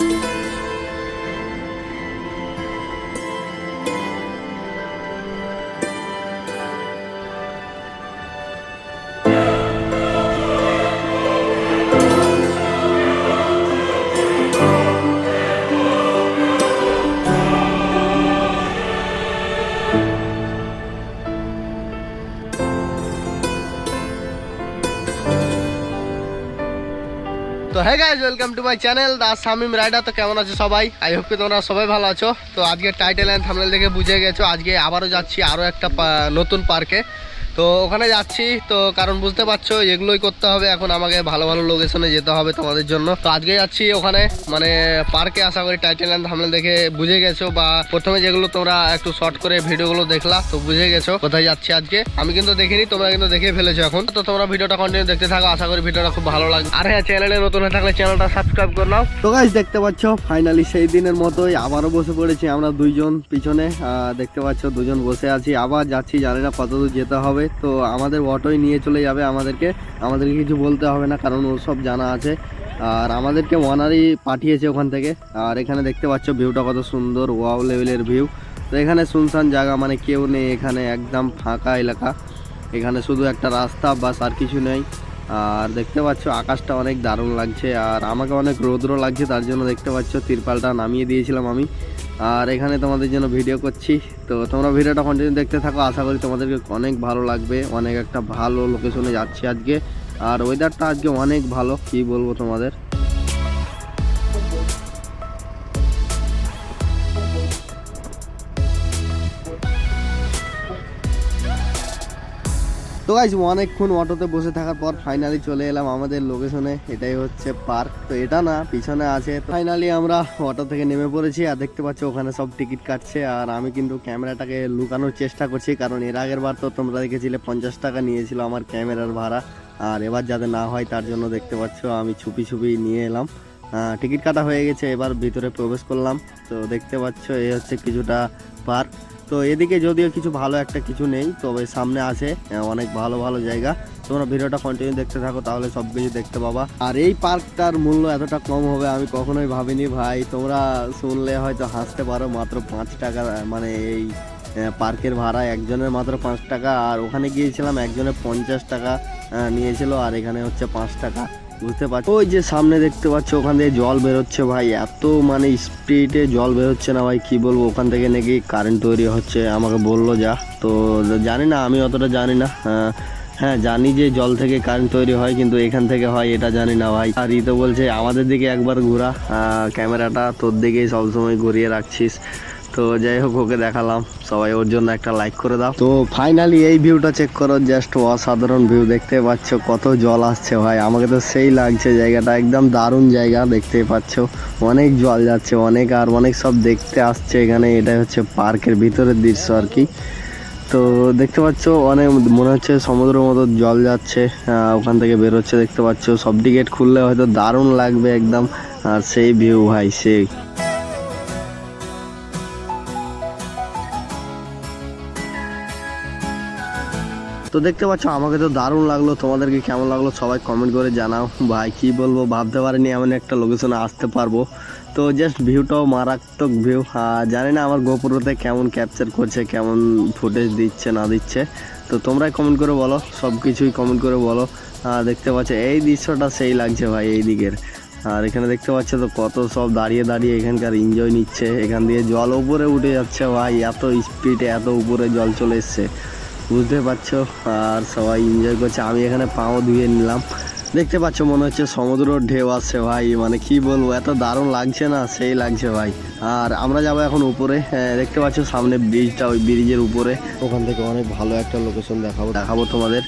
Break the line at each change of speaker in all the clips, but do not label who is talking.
তো হ্যাঁ guys welcome to my channel the Shamim rider তো কেমন আছো সবাই? আই হোপ কি তোমরা সবাই ভালো আছো। তো আজকে টাইটেল অ্যান্ড থামনেল দেখে বুঝে গেছো। আজকে আবারও যাচ্ছি আরও একটা নতুন পার্কে তো ওখানে যাচ্ছি, তো কারণ বুঝতে পারছ, এগুলোই করতে হবে, এখন আমাকে ভালো ভালো লোকেশনে যেতে হবে তোমাদের জন্য। তো আজকে যাচ্ছি ওখানে মানে পার্কে আশা করি টাইটেল অ্যান্ড থামনেল দেখে বুঝে গেছো, বা প্রথমে যেগুলো তোমরা একটু শর্ট করে ভিডিওগুলো দেখলা, তো বুঝে গেছো কোথায় যাচ্ছি আজকে। আমি কিন্তু দেখিনি, তোমরা কিন্তু দেখে ফেলেছো এখন। তো তোমরা ভিডিওটা কন্টিনিউ দেখতে থাকো, আশা করি ভিডিওটা খুব ভালো লাগবে। আর হ্যাঁ চ্যানেলে নতুন হয়ে থাকলে চ্যানেলটা সাবস্ক্রাইব করে নাও। তো গাইজ দেখতে পাচ্ছ ফাইনালি সেই দিনের মতোই আবারও বসে পড়েছি আমরা দুইজন পিছনে। দেখতে পাচ্ছ, দুজন বসে আছি। আবার যাচ্ছি, জানি না কত দূর যেতে হবে। তো আমাদের অটোই নিয়ে চলে যাবে আমাদেরকে। আমাদেরকে কিছু বলতে হবে না, কারণ ওর সব জানা আছে। আর আমাদেরকে ওয়ানারই পাঠিয়েছে ওখান থেকে। আর এখানে দেখতে পাচ্ছ ভিউটা কত সুন্দর, ওয়াও লেভেলের ভিউ। তো এখানে শুনশান জায়গা মানে কেউ নেই এখানে, একদম ফাঁকা এলাকা। এখানে শুধু একটা রাস্তা, বাস, আর কিছু নেই। আর দেখতে পাচ্ছ আকাশটা অনেক দারুণ লাগছে, আর আমাকে অনেক রৌদ্র লাগছে, তার জন্য দেখতে পাচ্ছ তিরপালটা নামিয়ে দিয়েছিলাম আমি। আর এখানে তোমাদের জন্য ভিডিও করছি। তো তোমরা ভিডিওটা কন্টিনিউ দেখতে থাকো। আশা করি তোমাদেরকে অনেক ভালো লাগবে। অনেক একটা ভালো লোকেশনে যাচ্ছি আজকে। আর ওয়েদারটা আজকে অনেক ভালো, কি বলব তোমাদের? গাইজ অনেকক্ষণ অটোতে বসে থাকার পর ফাইনালি চলে এলাম আমাদের লোকেশনে এটাই হচ্ছে পার্ক তো এটা না, পিছনে আছে। ফাইনালি আমরা অটো থেকে নেমে পড়েছি আর দেখতে পাচ্ছ ওখানে সব টিকিট কাটছে আর আমি কিন্তু ক্যামেরাটাকে লুকানোর চেষ্টা করছি কারণ এর আগের বার তো তোমরা দেখেছিলে পঞ্চাশ টাকা নিয়েছিল আমার ক্যামেরার ভাড়া। আর এবার যাতে না হয় তার জন্য দেখতে পাচ্ছ আমি ছুপি ছুপি নিয়ে এলাম। টিকিট কাটা হয়ে গেছে, এবার ভিতরে প্রবেশ করলাম। তো দেখতে পাচ্ছ এই হচ্ছে কিছুটা পার্ক তো এদিকে যদিও কিছু ভালো একটা কিছু নেই, তবে সামনে আছে অনেক ভালো ভালো জায়গা। তোমরা ভিডিওটা কন্টিনিউ দেখতে থাকো, তাহলে সব কিছু দেখতে পাবা। আর এই পার্কটার মূল্য এতটা কম হবে আমি কখনোই ভাবিনি ভাই। তোমরা শুনলে হয়তো হাসতে পারো, মাত্র পাঁচ টাকা মানে এই পার্কের ভাড়া একজনের মাত্র পাঁচ টাকা, আর ওখানে গিয়েছিলাম একজনের পঞ্চাশ টাকা নিয়েছিল, আর এখানে হচ্ছে পাঁচ টাকা। বুঝতে পারছ। ওই যে সামনে দেখতে পাচ্ছ, ওখান থেকে জল বেরোচ্ছে ভাই। এত মানে স্পিডে জল বেরোচ্ছে না ভাই, কি বলব? ওখান থেকে নাকি কারেন্ট তৈরি হচ্ছে, আমাকে বলল যা। তো জানি না, আমি অতটা জানি না। হ্যাঁ জানি যে জল থেকে কারেন্ট তৈরি হয়, কিন্তু এখান থেকে হয়, এটা জানি না ভাই। আর তো বলছে, আমাদের দিকে একবার ঘোরা। ক্যামেরাটা তোর দিকেই সবসময় ঘুরিয়ে রাখছিস। তো যাই হোক, ওকে দেখালাম। সবাই ওর জন্য একটা লাইক করে দাও। তো ফাইনালি এই ভিউটা চেক করো জাস্ট অসাধারণ ভিউ দেখতে পাচ্ছ কত জল আসছে ভাই। আমাকে তো সেই লাগছে জায়গাটা, একদম দারুণ জায়গা দেখতে পাচ্ছ। অনেক জল যাচ্ছে, অনেক আর অনেক সব দেখতে আসছে এখানে। এটা হচ্ছে পার্কের ভিতরের দৃশ্য আর কি। তো দেখতে পাচ্ছ, অনেক মনে হচ্ছে সমুদ্রের মতো জল যাচ্ছে ওখান থেকে বেরোচ্ছে, দেখতে পাচ্ছ। সব টিকিট খুললে হয়তো দারুণ লাগবে একদম। আর সেই ভিউ ভাই, সেই। তো দেখতে পাচ্ছ, আমাকে তো দারুণ লাগল, তোমাদেরকে কেমন লাগল সবাই কমেন্ট করে জানাও। ভাই, কি বলব, ভাবতে পারিনি এমন একটা লোকেশনে আসতে পারব। তো জাস্ট ভিউটাও মারাত্মক ভিউ জানি না আমার গোপুরতে কেমন ক্যাপচার করছে, কেমন ফুটেজ দিচ্ছে, না দিচ্ছে। তো তোমরাই কমেন্ট করে বলো সব কিছুই কমেন্ট করে বলো। দেখতে পাচ্ছ, এই দৃশ্যটা সেই লাগছে ভাই, এই দিকের। আর এখানে দেখতে পাচ্ছ তো কত সব দাঁড়িয়ে দাঁড়িয়ে এখানকার এনজয় নিচ্ছে। এখান দিয়ে জল উপরে উঠে যাচ্ছে ভাই, এত স্পিডে এত উপরে জল চলে এসছে। বুঝতে পারছ আর সবাই এনজয় করছে। আমি এখানে পাও ধুয়ে নিলাম। দেখতে পাচ্ছ মনে হচ্ছে সমুদ্র ঢেউ আছে ভাই। মানে কি বলব এত দারুণ লাগছে না? সেই লাগছে ভাই। আর আমরা যাব এখন উপরে। হ্যাঁ, দেখতে পাচ্ছ সামনে ব্রিজটা ওই ব্রিজের উপরে। ওখান থেকে অনেক ভালো একটা লোকেশন দেখাবো দেখাবো তোমাদের।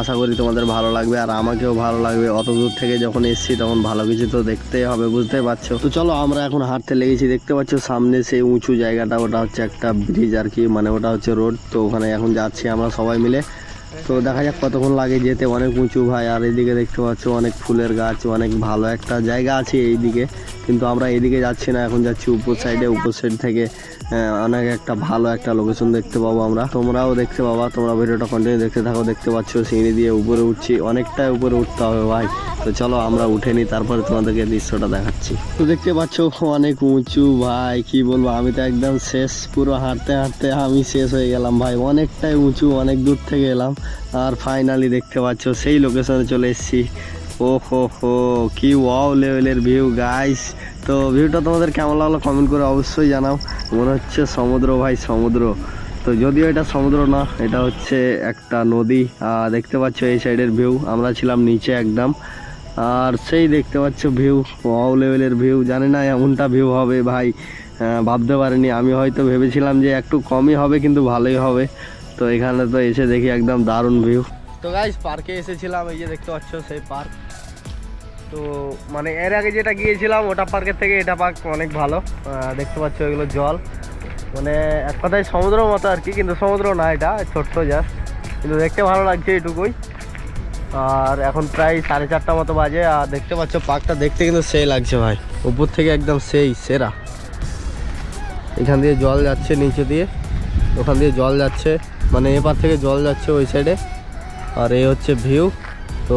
আশা করি তোমাদের ভালো লাগবে আর আমাকেও ভালো লাগবে। অত দূর থেকে যখন এসেছি তখন ভালো কিছু তো দেখতেই হবে বুঝতে পারছ? তো চলো আমরা এখন হাঁটতে লেগেছি। দেখতে পাচ্ছ সামনে সেই উঁচু জায়গাটা ওটা হচ্ছে একটা ব্রিজ আর কি। মানে ওটা হচ্ছে রোড তো ওখানে এখন যাচ্ছি আমরা সবাই মিলে। তো দেখা যাক কতক্ষণ লাগে যেতে। অনেক উঁচু ভাই, আর এদিকে দেখতে পাচ্ছ অনেক ফুলের গাছ, অনেক ভালো একটা জায়গা আছে এইদিকে। কিন্তু আমরা এদিকে যাচ্ছি না, এখন যাচ্ছি উপর সাইডে উপর সাইড থেকে অনেক একটা ভালো একটা লোকেশন দেখতে পাবো আমরা। তোমরাও দেখতে পাবা, তোমরা ভিডিওটা কন্টিনিউ দেখতে থাকো, দেখতে পাচ্ছ সিঁড়ি দিয়ে উপরে উঠছি, অনেকটাই উপরে উঠতে হবে ভাই। তো চলো আমরা উঠে নিই, তারপরে তোমাদেরকে দৃশ্যটা দেখাচ্ছি। তো দেখতে পাচ্ছ, অনেক উঁচু ভাই, কি বলব, আমি তো একদম শেষ, পুরো হাঁটতে হাঁটতে আমি শেষ হয়ে গেলাম ভাই। অনেকটাই উঁচু, অনেক দূর থেকে এলাম, আর ফাইনালি দেখতে পাচ্ছ, সেই লোকেশনে চলে এসেছি। ও হো কি ওয়াও লেভেলের ভিউ গাইস তো ভিউটা তোমাদের কেমন লাগল কমেন্ট করে অবশ্যই জানাও। মনে হচ্ছে সমুদ্র ভাই, সমুদ্র। তো যদিও এটা সমুদ্র না, এটা হচ্ছে একটা নদী। দেখতে পাচ্ছ এই সাইডের ভিউ আমরা ছিলাম নিচে একদম। আর সেই দেখতে পাচ্ছ ভিউ ওয়াও লেভেলের ভিউ জানি না এমনটা ভিউ হবে ভাই। ভাবতে পারিনি। আমি হয়তো ভেবেছিলাম যে একটু কমই হবে, কিন্তু ভালোই হবে। তো এখানে তো এসে দেখি একদম দারুণ ভিউ তো গাইস পার্কে এসেছিলাম। এই যে দেখতে পাচ্ছ সেই পার্ক তো মানে এর আগে যেটা গিয়েছিলাম, ওটা পার্কের থেকে এটা পার্ক অনেক ভালো। দেখতে পাচ্ছ এগুলো জল। মানে এক কথায় সমুদ্র মতো আর কি, কিন্তু সমুদ্র না এটা, ছোট্ট জাস্ট কিন্তু দেখতে ভালো লাগছে এটুকুই আর এখন প্রায় সাড়ে চারটা মতো বাজে, আর দেখতে পাচ্ছ পার্কটা দেখতে কিন্তু সেই লাগছে ভাই। উপর থেকে একদম সেই, সেরা। এখান দিয়ে জল যাচ্ছে নিচে দিয়ে, ওখান দিয়ে জল যাচ্ছে। মানে এপার থেকে জল যাচ্ছে ওই সাইডে আর এই হচ্ছে ভিউ তো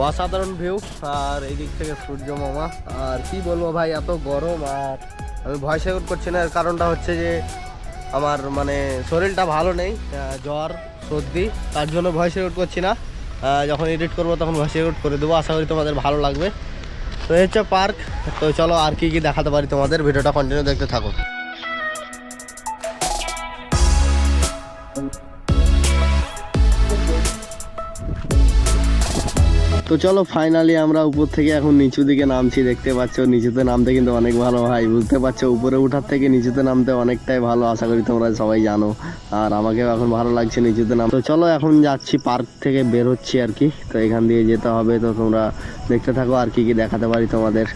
অসাধারণ ভিউ আর এই দিক থেকে সূর্য মামা। আর কি বলব ভাই, এত গরম আর আমি ভয়েস রেকর্ড করছি না। কারণটা হচ্ছে যে আমার মানে শরীরটা ভালো নেই জ্বর, সর্দি, তার জন্য ভয়েস রেকর্ড করছি না। যখন এডিট করব তখন ভয়েস রেকর্ড করে দেবো। আশা করি তোমাদের ভালো লাগবে। তো এই হচ্ছে পার্ক তো চলো আর কি কি দেখাতে পারি তোমাদের, ভিডিওটা কন্টিনিউ দেখতে থাকো। তো চলো ফাইনালি আমরা উপর থেকে এখন নিচু দিকে নামছি, দেখতে পাচ্ছ, নিচুতে নামতে কিন্তু অনেক ভালো ভাই, বুঝতে পারছ? উপরে উঠার থেকে নিচুতে নামতে অনেকটাই ভালো, আশা করি তোমরা সবাই জানো। আর আমাকেও এখন ভালো লাগছে নিচুতে নাম তো চলো, এখন যাচ্ছি পার্ক থেকে বের হচ্ছি আর কি। তো এখান দিয়ে যেতে হবে, তো তোমরা দেখতে থাকো আর কি কি দেখাতে পারি তোমাদের।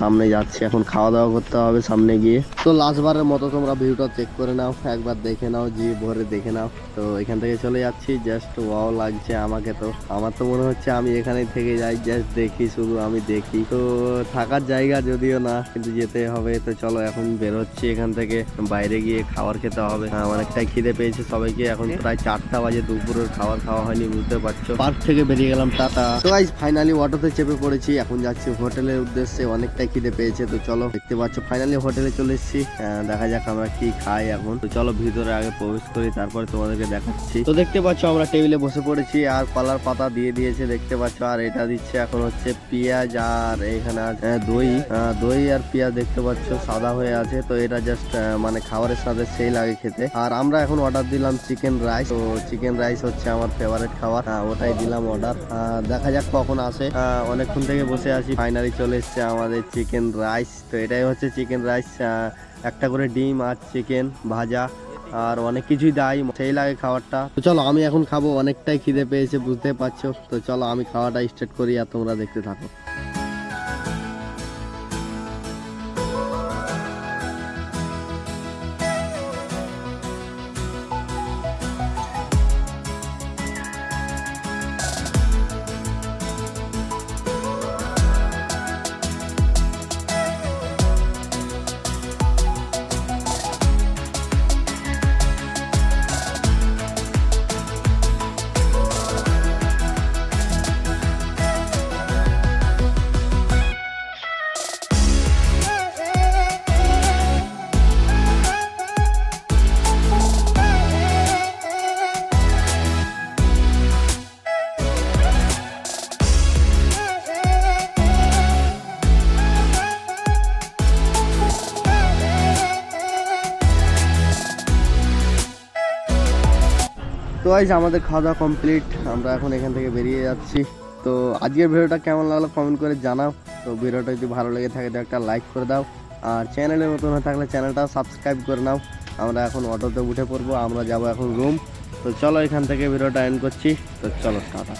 সামনে যাচ্ছি, এখন খাওয়া দাওয়া করতে হবে সামনে গিয়ে। তো লাস্টবারের মতো তোমরা ভিউটা চেক করে নাও, একবার দেখে নাও জি ভরে দেখে নাও। তো এখান থেকে চলে যাচ্ছি জাস্ট ওয়াও লাগছে আমাকে তো। আমার তো মনে হচ্ছে আমি এখানেই থেকে যাই জাস্ট দেখি শুধু আমি দেখি। তো থাকার জায়গা যদিও না কিন্তু যেতে হবে। তো চলো এখন বের হচ্ছি এখান থেকে। বাইরে গিয়ে খাবার খেতে হবে। হ্যাঁ, অনেকটাই খিদে পেয়েছে সবাইকে। এখন প্রায় চারটা বাজে দুপুরের খাবার খাওয়া হয়নি বুঝতে পারছ। পার্ক থেকে বেরিয়ে গেলাম টাটা। তো গাইস ফাইনালি অটোতে চেপে পড়েছি। এখন যাচ্ছি হোটেলের উদ্দেশ্যে। অনেকটাই খিদে পেয়েছে। তো চলো দেখতে পাচ্ছ ফাইনালি হোটেলে চলে এসেছি। আহ, দেখা যাক আমরা কি খাই এখন। তো চলো ভিতরে আগে প্রবেশ করি তারপরে তোমাদেরকে দেখাচ্ছি। তো দেখতে পাচ্ছ আমরা টেবিলে বসে পড়েছি। আর কলার পাতা দিয়ে দিয়েছে দেখতে পাচ্ছ। আর এটা দিচ্ছে এখন হচ্ছে পেঁয়াজ আর এখানে দই। দই আর পেঁয়াজ দেখতে পাচ্ছ সাদা হয়ে আছে, তো এটা জাস্ট মানে খাবারের সাথে সেই লাগে খেতে। আর আমরা এখন অর্ডার দিলাম চিকেন রাইস তো চিকেন রাইস হচ্ছে আমার ফেভারিট খাবার। ওটাই দিলাম অর্ডার দেখা যাক কখন আসে। অনেকক্ষণ থেকে বসে আছি ফাইনালি চলে এসছে আমাদের চিকেন রাইস তো এটাই হচ্ছে চিকেন রাইস একটা করে ডিম আর চিকেন ভাজা। আর অনেক কিছুই দেয়, সেই লাগে খাবারটা। তো চলো, আমি এখন খাব, অনেকটাই খিদে পেয়েছে, বুঝতে পারছ। তো চলো, আমি খাওয়াটা স্টার্ট করি আর তোমরা দেখতে থাকো। তো আইজ আমাদের খাওয়া দাওয়া কমপ্লিট আমরা এখন এখান থেকে বেরিয়ে যাচ্ছি। তো আজকের ভিডিওটা কেমন লাগল কমেন্ট করে জানাও। তো ভিডিওটা যদি ভালো লেগে থাকে, তো একটা লাইক করে দাও। আর চ্যানেলে নতুন হয়ে থাকলে চ্যানেলটা সাবস্ক্রাইব করে নাও। আমরা এখন অটোতে উঠে পড়ব, আমরা যাব এখন রুম তো চলো এখান থেকে ভিডিওটা এন্ড করছি। তো চলো, টাটা।